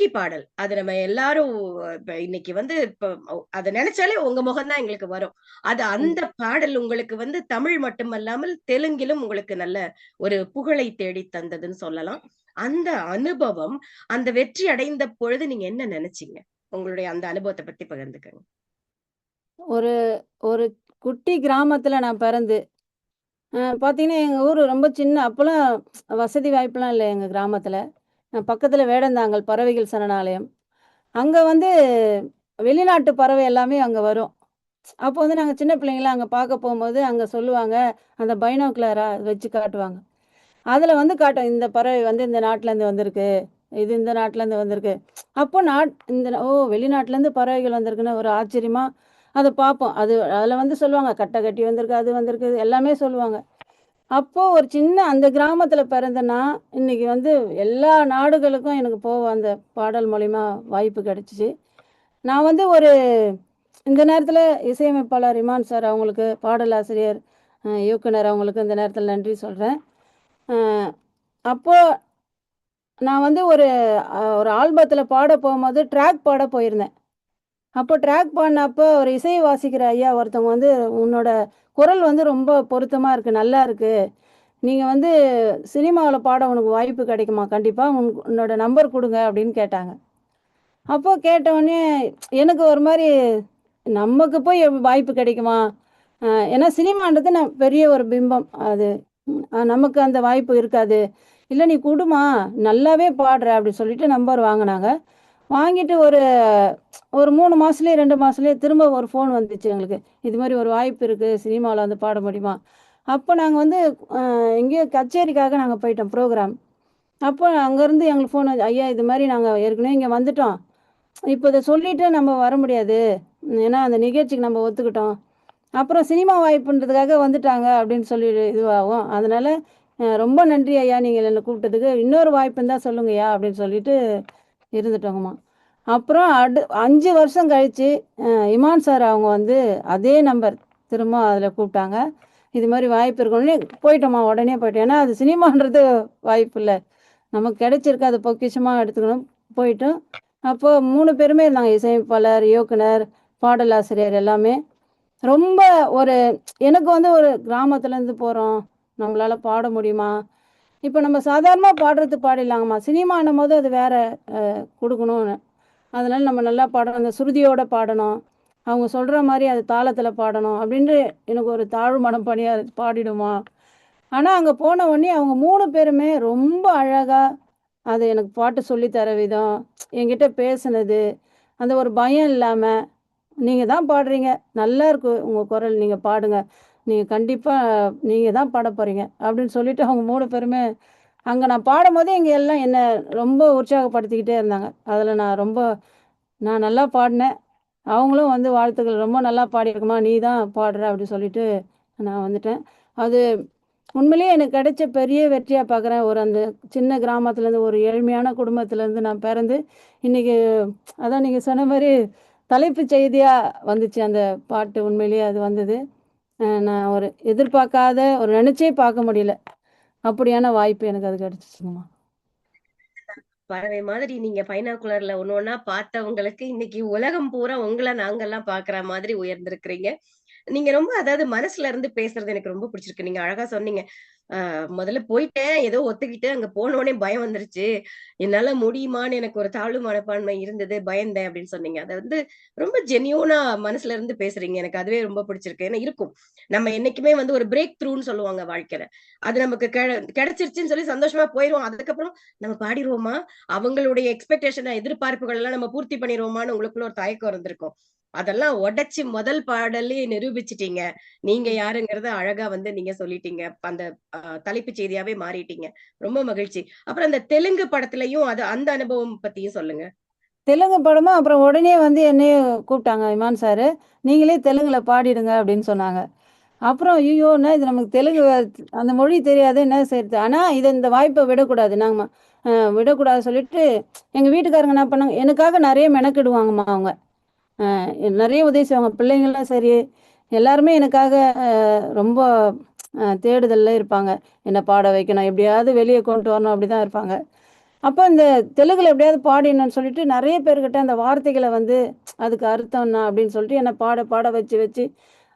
Jockey பாடல். அது நம்ம எல்லாரும் இன்னைக்கு வந்து அத நினைச்சாலே உங்க முகம் தான் எங்களுக்கு வரும். அது அந்த பாடல் உங்களுக்கு வந்து தமிழ் மட்டுமல்லாமல் தெலுங்கிலும் உங்களுக்கு நல்ல ஒரு புகழை தேடி தந்ததுன்னு சொல்லலாம். அந்த அனுபவம் அந்த வெற்றி அடைந்த பொழுது நீங்க என்ன நினைச்சீங்க? உங்களுடைய அந்த அனுபவத்தை பத்தி பகிர்ந்துக்கங்க. ஒரு ஒரு குட்டி கிராமத்துல நான் பிறந்து பார்த்தீங்கன்னா எங்கள் ஊர் ரொம்ப சின்ன அப்போல்லாம் வசதி வாய்ப்பெல்லாம் இல்லை எங்கள் கிராமத்தில். பக்கத்தில் வேடந்தாங்கல் பறவைகள் சரணாலயம். அங்கே வந்து வெளிநாட்டு பறவை எல்லாமே அங்கே வரும். அப்போ வந்து நாங்கள் சின்ன பிள்ளைங்களாம் அங்கே பார்க்க போகும்போது அங்கே சொல்லுவாங்க அந்த பைனோக்குலரா வச்சு காட்டுவாங்க. அதில் வந்து காட்டும் இந்த பறவை வந்து இந்த நாட்டிலேருந்து வந்திருக்கு இது இந்த நாட்டிலேருந்து வந்திருக்கு. அப்போ நாட் இந்த ஓ வெளிநாட்டிலேருந்து பறவைகள் வந்திருக்குன்னு ஒரு ஆச்சரியமாக அதை பார்ப்போம். அது அதில் வந்து சொல்லுவாங்க கட்டை கட்டி வந்திருக்கு அது வந்திருக்கு எல்லாமே சொல்லுவாங்க. அப்போது ஒரு சின்ன அந்த கிராமத்தில் பிறந்தனா இன்னைக்கு வந்து எல்லா நாடுகளுக்கும் எனக்கு போக அந்த பாடல் மூலிமா வாய்ப்பு கிடைச்சிச்சு. நான் வந்து ஒரு இந்த நேரத்தில் இசையமைப்பாளர் இமான் சார் அவங்களுக்கு பாடலாசிரியர் இயக்குனர் அவங்களுக்கு இந்த நேரத்தில் நன்றி சொல்கிறேன் அப்போது நான் வந்து ஒரு ஒரு ஆல்பத்தில் பாட போகும்போது ட்ராக் பாட போயிருந்தேன். அப்போ ட்ராக் பண்ணப்போ ஒரு இசை வாசிக்கிற ஐயா ஒருத்தவங்க வந்து உன்னோட குரல் வந்து ரொம்ப பொருத்தமாக இருக்குது நல்லா இருக்குது நீங்கள் வந்து சினிமாவில் பாட உனக்கு வாய்ப்பு கிடைக்குமா? கண்டிப்பாக உன் உன்னோட நம்பர் கொடுங்க அப்படின்னு கேட்டாங்க. அப்போ கேட்டவுடனே எனக்கு ஒரு மாதிரி நமக்கு போய் வாய்ப்பு கிடைக்குமா? ஏன்னா சினிமான்றது நான் பெரிய ஒரு பிம்பம். அது நமக்கு அந்த வாய்ப்பு இருக்காது. இல்லை நீ கொடுமா? நல்லாவே பாடுற அப்படி சொல்லிட்டு நம்பர் வாங்கினாங்க. வாங்கிட்டு ஒரு ஒரு மூணு மாதத்துலேயே ரெண்டு மாதத்துலேயே திரும்ப ஒரு ஃபோன் வந்துச்சு எங்களுக்கு. இது மாதிரி ஒரு வாய்ப்பு இருக்குது சினிமாவில் வந்து பாட முடியுமா? அப்போ நாங்கள் வந்து எங்கேயோ கச்சேரிக்காக நாங்கள் போயிட்டோம் ப்ரோக்ராம் அப்போ அங்கேருந்து எங்களுக்கு ஃபோன் ஐயா இது மாதிரி நாங்கள் ஏற்கனவே இங்கே வந்துட்டோம். இப்போ இதை சொல்லிட்டு நம்ம வர முடியாது. ஏன்னா அந்த நிகழ்ச்சிக்கு நம்ம ஒத்துக்கிட்டோம். அப்புறம் சினிமா வாய்ப்புன்றதுக்காக வந்துட்டாங்க அப்படின்னு சொல்லி இதுவாகும். அதனால் ரொம்ப நன்றி ஐயா நீங்கள் என்னை கூப்பிட்டதுக்கு. இன்னொரு வாய்ப்பு இருந்தால் சொல்லுங்கய்யா அப்படின்னு சொல்லிட்டு இருந்துட்டோங்கம்மா. அப்புறம் அடு அஞ்சு வருஷம் கழித்து இமான் சார் அவங்க வந்து அதே நம்பர் திரும்ப அதில் கூப்பிட்டாங்க. இது மாதிரி வாய்ப்பு இருக்கணும்னு போயிட்டோம்மா உடனே போயிட்டோம். ஏன்னா அது சினிமான்றது வாய்ப்பு இல்லை. நமக்கு கிடைச்சிருக்கு அது பொக்கிஷமாக எடுத்துக்கணும். போயிட்டோம். அப்போது மூணு பேருமே இருந்தாங்க. இசையமைப்பாளர் இயக்குனர் பாடலாசிரியர் எல்லாமே. ரொம்ப ஒரு எனக்கு வந்து ஒரு கிராமத்துலேருந்து போகிறோம் நம்மளால் பாட முடியுமா? இப்போ நம்ம சாதாரணமாக பாடுறது பாடிடலாங்கம்மா. சினிமான்னும் போது அது வேற கொடுக்கணும்னு. அதனால் நம்ம நல்லா பாடணும். அந்த சுருதியோட பாடணும். அவங்க சொல்கிற மாதிரி அது தாளத்தில் பாடணும் அப்படின்ட்டு எனக்கு ஒரு தாழ்வு மனம் பணியாக பாடிடுமா. ஆனால் அங்கே போன உடனே அவங்க மூணு பேருமே ரொம்ப அழகாக அது எனக்கு பாட்டு சொல்லித்தர விதம் என்கிட்ட பேசுனது அந்த ஒரு பயம் இல்லாமல் நீங்கள் தான் பாடுறீங்க. நல்லா இருக்கு உங்கள் குரல். நீங்கள் பாடுங்க. நீங்கள் கண்டிப்பாக நீங்கள் தான் பாட போகிறீங்க அப்படின்னு சொல்லிட்டு அவங்க மூணு பேருமே அங்கே நான் பாடும்போதே இங்கே எல்லாம் என்னை ரொம்ப உற்சாகப்படுத்திக்கிட்டே இருந்தாங்க. அதில் நான் ரொம்ப நான் நல்லா பாடினேன். அவங்களும் வந்து வாழ்த்துக்கள். ரொம்ப நல்லா பாடியிருக்குமா நீ தான் பாடுற அப்படி சொல்லிட்டு நான் வந்துட்டேன். அது உண்மையிலேயே எனக்கு கிடைச்ச பெரிய வெற்றியாக பார்க்குறேன் ஒரு அந்த சின்ன கிராமத்துலேருந்து ஒரு ஏழ்மையான குடும்பத்துலேருந்து நான் பிறந்து இன்றைக்கி அதான் நீங்கள் சொன்ன மாதிரி தலைப்பு செய்தியாக வந்துச்சு அந்த பாட்டு. உண்மையிலேயே அது வந்தது. நான் ஒரு எதிர்பார்க்காத ஒரு நினச்சே பார்க்க முடியல. அப்படியான வாய்ப்பு எனக்கு அது கிடைச்சிச்சுங்கம்மா. பறவை மாதிரி நீங்க பைனாகுலர்ல ஒண்ணு ஒண்ணா பார்த்தவங்களுக்கு இன்னைக்கு உலகம் பூரா உங்களை நாங்கெல்லாம் பாக்குற மாதிரி உயர்ந்திருக்கிறீங்க. நீங்க ரொம்ப அதாவது மனசுல இருந்து பேசுறது எனக்கு ரொம்ப பிடிச்சிருக்கு. நீங்க அழகா சொன்னீங்க. முதல்ல போயிட்டேன். ஏதோ ஒத்துக்கிட்டு அங்க போன உடனே பயம் வந்துருச்சு. என்னால முடியுமான்னு எனக்கு ஒரு தாழ்வு மனப்பான்மை இருந்தது. பயந்தேன் அப்படின்னு சொன்னீங்க. அதை வந்து ரொம்ப ஜென்யூனா மனசுல இருந்து பேசுறீங்க. எனக்கு அதுவே ரொம்ப பிடிச்சிருக்கு. ஏன்னா இருக்கும். நம்ம என்னைக்குமே வந்து ஒரு பிரேக் த்ரூன்னு சொல்லுவாங்க வாழ்க்கையில. அது நமக்கு கிடைச்சிருச்சுன்னு சொல்லி சந்தோஷமா போயிருவோம். அதுக்கப்புறம் நம்ம பாடிடுவோமா? அவங்களுடைய எக்ஸ்பெக்டேஷன் எதிர்பார்ப்புகள் எல்லாம் நம்ம பூர்த்தி பண்ணிடுவோமான்னு உங்களுக்குள்ள ஒரு தயக்கம் இருந்திருக்கும். அதெல்லாம் உடைச்சு முதல் பாடலே நிரூபிச்சிட்டீங்க. நீங்க யாருங்கிறத அழகா வந்து நீங்க சொல்லிட்டீங்க. அந்த ஆஹ், தலைப்புச் செய்தியாவே மாறிட்டீங்க. ரொம்ப மகிழ்ச்சி. அப்புறம் அந்த தெலுங்கு படத்துலயும் அது அந்த அனுபவம் பத்தியும் சொல்லுங்க. தெலுங்கு படமும் அப்புறம் உடனே வந்து என்னையே கூப்பிட்டாங்க இமான் சார். நீங்களே தெலுங்குல பாடிடுங்க அப்படின்னு சொன்னாங்க. அப்புறம் ஐயோ என்ன இது நமக்கு தெலுங்கு அந்த மொழி தெரியாது என்ன செய்யுது ஆனால் இதை இந்த வாய்ப்பை விடக்கூடாது. நாங்கள் விடக்கூடாது சொல்லிட்டு எங்கள் வீட்டுக்காரங்க என்ன பண்ணாங்க எனக்காக நிறைய மெனக்கிடுவாங்கம்மா அவங்க. நிறைய உதவி செய்வாங்க. பிள்ளைங்களாம் சரி எல்லாருமே எனக்காக ரொம்ப தேடுதலில் தேடுதல்ல இருப்பாங்க. என்னை பாட வைக்கணும் எப்படியாவது வெளியே கொண்டு வரணும் அப்படி தான் இருப்பாங்க. அப்போ இந்த தெலுங்குல எப்படியாவது பாடிடணும்னு சொல்லிட்டு நிறைய பேர்கிட்ட அந்த வார்த்தைகளை வந்து அதுக்கு அர்த்தம் என்ன அப்படின்னு சொல்லிட்டு என்னை பாட பாட வச்சு வச்சு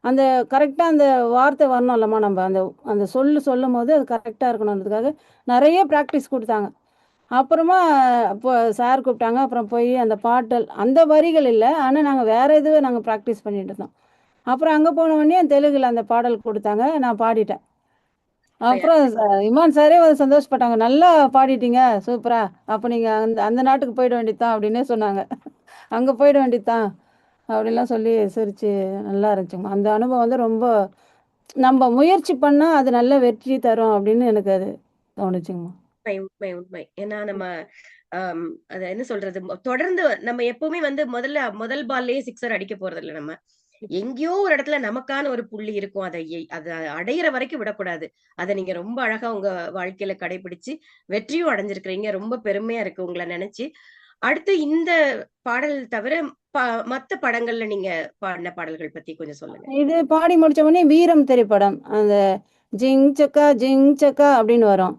அந்த கரெக்டாக அந்த வார்த்தை வரணும் இல்லம்மா நம்ம. அந்த அந்த சொல்லு சொல்லும் போது அது கரெக்டாக இருக்கணுன்றதுக்காக நிறைய ப்ராக்டிஸ் கொடுத்தாங்க. அப்புறமா இப்போ சார் கூப்பிட்டாங்க. அப்புறம் போய் அந்த பாட்டல் அந்த வரிகள் இல்லை. ஆனால் நாங்கள் வேறு இதுவே நாங்கள் ப்ராக்டிஸ் பண்ணிட்டு இருந்தோம். அப்புறம் அங்கே போன உடனே தெலுங்குல அந்த பாடல் கொடுத்தாங்க. நான் பாடிட்டேன். அப்புறம் இமான் சாரே வந்து சந்தோஷப்பட்டாங்க. நல்லா பாடிட்டீங்க. சூப்பரா. அப்போ நீங்கள் அந்த அந்த நாட்டுக்கு போயிட வேண்டியதுதான் அப்படின்னே சொன்னாங்க. அங்கே போயிட வேண்டியதுதான் அப்படிலாம் சொல்லி சிரிச்சு நல்லா இருந்துச்சுங்கம்மா அந்த அனுபவம் வந்து ரொம்ப நம்ம முயற்சி பண்ணால் அது நல்ல வெற்றி தரும் அப்படின்னு எனக்கு அது தோணுச்சுங்கம்மா உண்மை உண்மை உண்மை. ஏன்னா நம்ம அத என்ன சொல்றது? தொடர்ந்து நம்ம எப்பவுமே வந்து முதல்ல முதல் பால்லயே சிக்ஸர் அடிக்க போறது இல்ல நம்ம எங்கேயோ ஒரு இடத்துல நமக்கான ஒரு புள்ளி இருக்கும். அதை அதை அடையிற வரைக்கும் விடக்கூடாது. அதை நீங்க ரொம்ப அழகா உங்க வாழ்க்கையில கடைபிடிச்சு வெற்றியும் அடைஞ்சிருக்கிறீங்க. ரொம்ப பெருமையா இருக்கு உங்களை நினைச்சு. அடுத்து இந்த பாடல் தவிர மத்த படங்கள்ல நீங்க பாடின பாடல்கள் பத்தி கொஞ்சம் சொல்லுங்க. இது பாடி முடிச்ச உடனே வீரம் திரைப்படம். அந்த ஜிங் சக்கா ஜிங் சக்கா அப்படின்னு வரும்.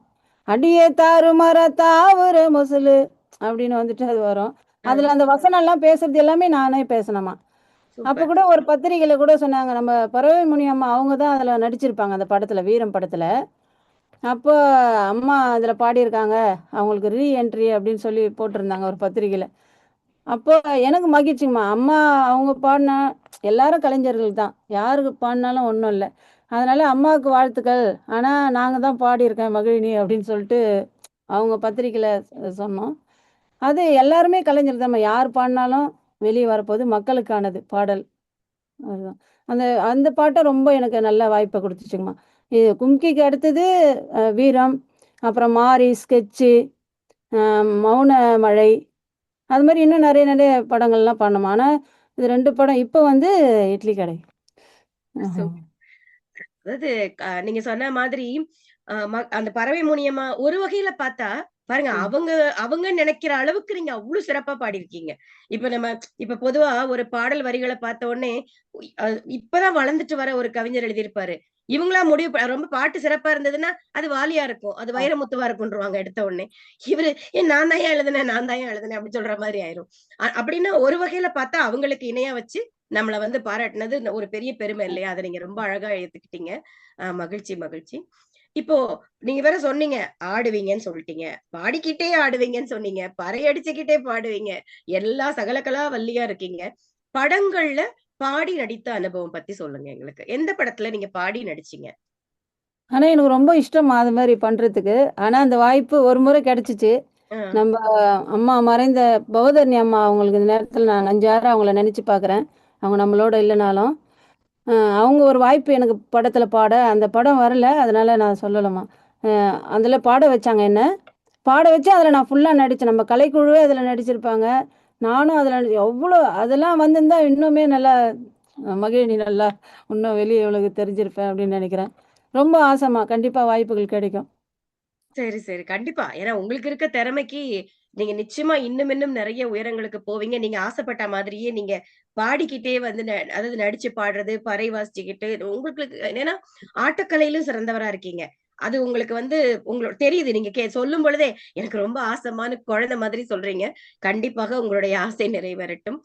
அடியே தாறு மர தாவுற முசலு அப்படின்னு வந்துட்டு அது வரும். அதுல அந்த வசனம் எல்லாம் பேசுறது எல்லாமே நானே பேசணுமா? அப்ப கூட ஒரு பத்திரிகையில கூட சொன்னாங்க நம்ம பறவை முனியம்மா அவங்க தான் அதுல நடிச்சிருப்பாங்க அந்த படத்துல வீரம் படத்துல. அப்போ அம்மா அதுல பாடியிருக்காங்க அவங்களுக்கு ரீ என்ட்ரி அப்படின்னு சொல்லி போட்டிருந்தாங்க ஒரு பத்திரிகையில. அப்போ எனக்கு மகிழ்ச்சிங்கம்மா. அம்மா அவங்க பாடினா எல்லாரும் கலைஞர்கள் தான். யாருக்கு பாடினாலும் ஒன்றும் இல்லை. அதனால அம்மாவுக்கு வாழ்த்துக்கள். ஆனால் நாங்கள் தான் பாடியிருக்கேன் மகிழினி அப்படின்னு சொல்லிட்டு அவங்க பத்திரிக்கையில் சொன்னோம். அது எல்லாருமே கலைஞர் தான் யார் பாடினாலும் வெளியே வரப்போது மக்களுக்கானது பாடல். அதுதான். அந்த அந்த பாட்டை ரொம்ப எனக்கு நல்ல வாய்ப்பை கொடுத்துச்சுங்கம்மா. இது கும்கிக்கு அடுத்தது வீரம் அப்புறம் மாரி ஸ்கெட்சு மௌன மழை அது மாதிரி இன்னும் நிறைய நிறைய படங்கள்லாம் பண்ணோம். ஆனால் இது ரெண்டு படம் இப்போ வந்து இட்லி கடை. அதாவது நீங்க சொன்ன மாதிரி அந்த பறவை மூலியமா ஒரு வகையில பார்த்தா பாருங்க. அவங்க அவங்க நினைக்கிற அளவுக்கு நீங்க அவ்வளவு சிறப்பா பாடியிருக்கீங்க. இப்ப நம்ம இப்ப பொதுவா ஒரு பாடல் வரிகளை பார்த்த உடனே இப்பதான் வளர்ந்துட்டு வர ஒரு கவிஞர் எழுதியிருப்பாரு. இவங்களா முடிவு ரொம்ப பாட்டு சிறப்பா இருந்ததுன்னா அது வாலியா இருக்கும். அது வைரமுத்துவா இருக்கும்ன்றவாங்க எடுத்த உடனே. இவரு ஏன் நான் தான் எழுதுனேன் நான் தான் எழுதுனேன் அப்படின்னு சொல்ற மாதிரி ஆயிரும். அப்படின்னா ஒரு வகையில பார்த்தா அவங்களுக்கு இணையா வச்சு நம்மள வந்து பாராட்டினது ஒரு பெரிய பெருமை இல்லையா? அதை நீங்க ரொம்ப அழகா எடுத்துக்கிட்டீங்க. மகிழ்ச்சி மகிழ்ச்சி. இப்போ நீங்க வேற சொன்னீங்க ஆடுவீங்கன்னு சொல்லிட்டீங்க. பாடிக்கிட்டே ஆடுவீங்கன்னு சொன்னீங்க. பறையடிச்சுக்கிட்டே பாடுவீங்க. எல்லா சகலகலா வல்லியா இருக்கீங்க. படங்கள்ல பாடி நடித்த அனுபவம் பத்தி சொல்லுங்க எங்களுக்கு. எந்த படத்துல நீங்க பாடி நடிச்சீங்க? ஆனால் எனக்கு ரொம்ப இஷ்டம் அது மாதிரி பண்ணுறதுக்கு ஆனால் அந்த வாய்ப்பு ஒரு முறை கிடைச்சிச்சு. நம்ம அம்மா மறைந்த பௌதர்ணி அம்மா அவங்களுக்கு இந்த நேரத்தில் நான் அஞ்சாறு அவங்கள நினச்சி பார்க்குறேன் அவங்க நம்மளோட இல்லைனாலும். அவங்க ஒரு வாய்ப்பு எனக்கு படத்தில் பாட. அந்த படம் வரல. அதனால நான் சொல்லலாமா அதில் பாட வச்சாங்க என்ன? பாட வச்சு அதில் நான் ஃபுல்லாக நடித்தேன் நம்ம கலைக்குழுவே அதில் நடிச்சிருப்பாங்க. நானும் அதில் எவ்வளோ அதெல்லாம் வந்திருந்தா இன்னுமே நல்லா மகிழினி நல்லா இன்னும் வெளியே இவளுக்கு தெரிஞ்சிருப்பேன் அப்படின்னு நினைக்கிறேன். ரொம்ப ஆசைமா கண்டிப்பாக வாய்ப்புகள் கிடைக்கும். சரி சரி. கண்டிப்பா. ஏன்னா உங்களுக்கு இருக்க திறமைக்கு நீங்க நிச்சயமா இன்னும் இன்னும் நிறைய உயரங்களுக்கு போவீங்க. நீங்க ஆசைப்பட்ட மாதிரியே நீங்க பாடிக்கிட்டே வந்து ந- அதாவது நடிச்சு பாடுறது பறை வாசிச்சுக்கிட்டு உங்களுக்கு என்னன்னா ஆட்டக்கலையிலும் சிறந்தவரா இருக்கீங்க. அது உங்களுக்கு வந்து உங்களுக்கு தெரியுது. நீங்க கே சொல்லும் பொழுதே எனக்கு ரொம்ப ஆசமான குழந்தை மாதிரி சொல்றீங்க. கண்டிப்பாக உங்களுடைய ஆசை நிறைவேறட்டும்.